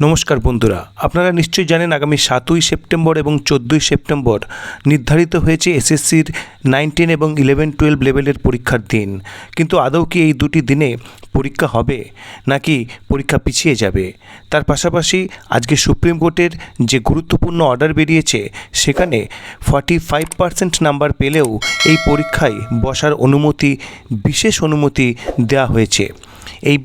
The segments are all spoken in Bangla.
নমস্কার বন্ধুরা, আপনারা নিশ্চয়ই জানেন আগামী সাতই সেপ্টেম্বর এবং চোদ্দোই সেপ্টেম্বর নির্ধারিত হয়েছে এসএসসির নাইন, টেন এবং ইলেভেন, টুয়েলভ লেভেলের পরীক্ষার দিন। কিন্তু আদৌ কি এই দুটি দিনে পরীক্ষা হবে, নাকি পরীক্ষা পিছিয়ে যাবে? তার পাশাপাশি আজকে সুপ্রিম কোর্টের যে গুরুত্বপূর্ণ অর্ডার বেরিয়েছে, সেখানে ফর্টি ফাইভ পার্সেন্ট নাম্বার পেলেও এই পরীক্ষায় বসার অনুমতি, বিশেষ অনুমতি দেওয়া হয়েছে। এই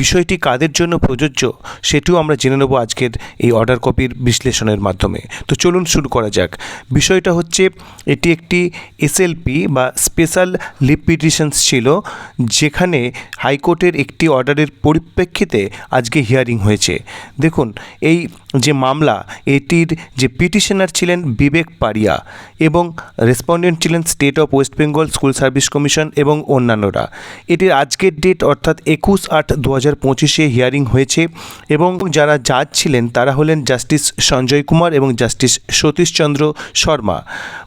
বিষয়টি কাদের জন্য প্রযোজ্য সেটিও আমরা জেনে নেব আজকের এই অর্ডার কপির বিশ্লেষণের মাধ্যমে। তো চলুন শুরু করা যাক। বিষয়টা হচ্ছে, এটি একটি এসএলপি বা স্পেশাল লিভ পিটিশনস ছিল, যেখানে হাইকোর্টের একটি অর্ডারের পরিপ্রেক্ষিতে আজকে হিয়ারিং হয়েছে। দেখুন, এই যে মামলা, এটির যে পিটিশনার ছিলেন বিবেক পারিয়া এবং রেসপন্ডেন্ট ছিলেন state of West Bengal school service commission এবং অন্যান্যরা। এটির আজকের ডেট অর্থাৎ একুশ আট দু হাজার পঁচিশে হিয়ারিং হয়েছে এবং যারা জাজ ছিলেন তারা হলেন জাস্টিস সঞ্জয় কুমার এবং জাস্টিস সতীশচন্দ্র শর্মা।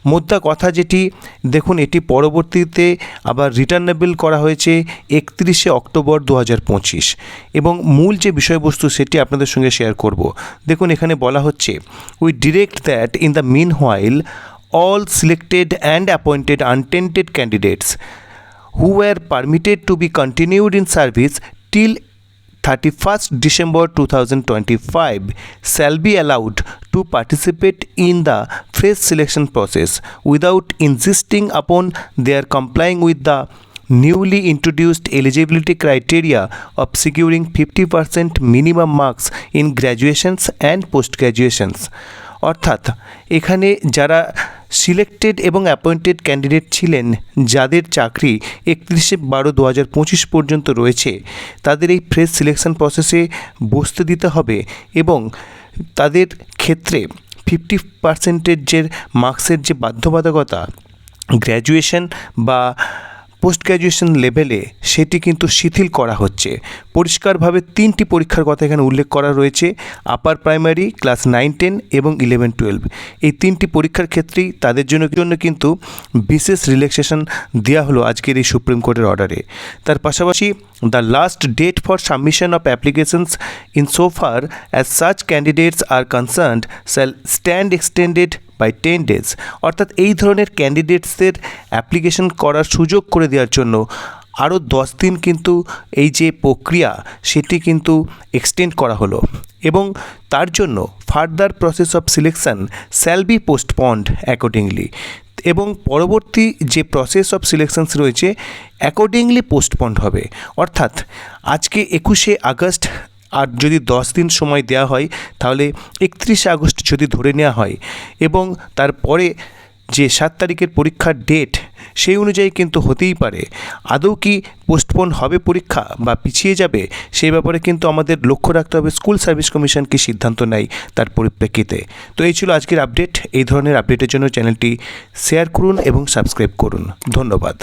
মোদ্দা কথা যেটি, দেখুন এটি পরবর্তীতে আবার রিটার্নেবল করা হয়েছে একত্রিশে অক্টোবর দু হাজার পঁচিশ। এবং মূল যে বিষয়বস্তু সেটি আপনাদের সঙ্গে শেয়ার করব। দেখুন এখানে বলা হচ্ছে we direct that in the meanwhile all selected and appointed untented candidates who were permitted to be continued in service till 31st December 2025 shall be allowed to participate in the fresh selection process without insisting upon their complying with the newly introduced eligibility criteria of securing 50% minimum marks in graduations and post graduations অর্থাৎ এখানে যারা সিলেক্টেড এবং অ্যাপয়েন্টেড ক্যান্ডিডেট ছিলেন যাদের চাকরি একত্রিশে বারো দু হাজার পঁচিশ পর্যন্ত রয়েছে। তাদের এই ফ্রেশ সিলেকশন প্রসেসে বসতে দিতে হবে এবং তাদের ক্ষেত্রে ফিফটি পার্সেন্টের যে মার্কসের যে বাধ্যবাধকতা, গ্র্যাজুয়েশন বা পোস্ট গ্র্যাজুয়েশন লেভেলে সেটি কিন্তু শিথিল করা হচ্ছে। পরিষ্কারভাবে তিনটি পরীক্ষার কথা এখানে উল্লেখ করা রয়েছে। Upper primary, class nine, ten এবং ইলেভেন, টুয়েলভ। এই তিনটি পরীক্ষার ক্ষেত্রেই তাদের জন্য জন্য কিন্তু বিশেষ রিল্যাক্সেশন দেওয়া হলো আজকের এই সুপ্রিম কোর্টের অর্ডারে তার পাশাপাশি the last date for submission of applications in so far as such candidates are concerned shall stand extended by ten days অর্থাৎ এই ধরনের ক্যান্ডিডেটসদের অ্যাপ্লিকেশন করার সুযোগ করে দেওয়ার জন্য আরও দশ দিন কিন্তু এই যে প্রক্রিয়া, সেটি কিন্তু এক্সটেন্ড করা হলো। এবং তার জন্য further process of selection shall be postponed accordingly এবং পরবর্তী যে প্রসেস অফ সিলেকশনস রয়েছে অ্যাকর্ডিংলি পোস্টপন্ড হবে। অর্থাৎ আজকে একুশে আগস্ট, আর যদি দশ দিন সময় দেওয়া হয়, তাহলে একত্রিশে আগস্ট যদি ধরে নেওয়া হয়, এবং তারপরে যে সাত তারিখের পরীক্ষার ডেট সেই অনুযায়ী কিন্তু হতেই পারে। আদৌ কি পোস্টপোন হবে পরীক্ষা বা পিছিয়ে যাবে সেই ব্যাপারে কিন্তু আমাদের লক্ষ্য রাখতে হবে স্কুল সার্ভিস কমিশন কি সিদ্ধান্ত নেয় তার পরিপ্রেক্ষিতে। তো এই ছিল আজকের আপডেট এই ধরনের আপডেটের জন্য চ্যানেলটি শেয়ার করুন এবং সাবস্ক্রাইব করুন। ধন্যবাদ।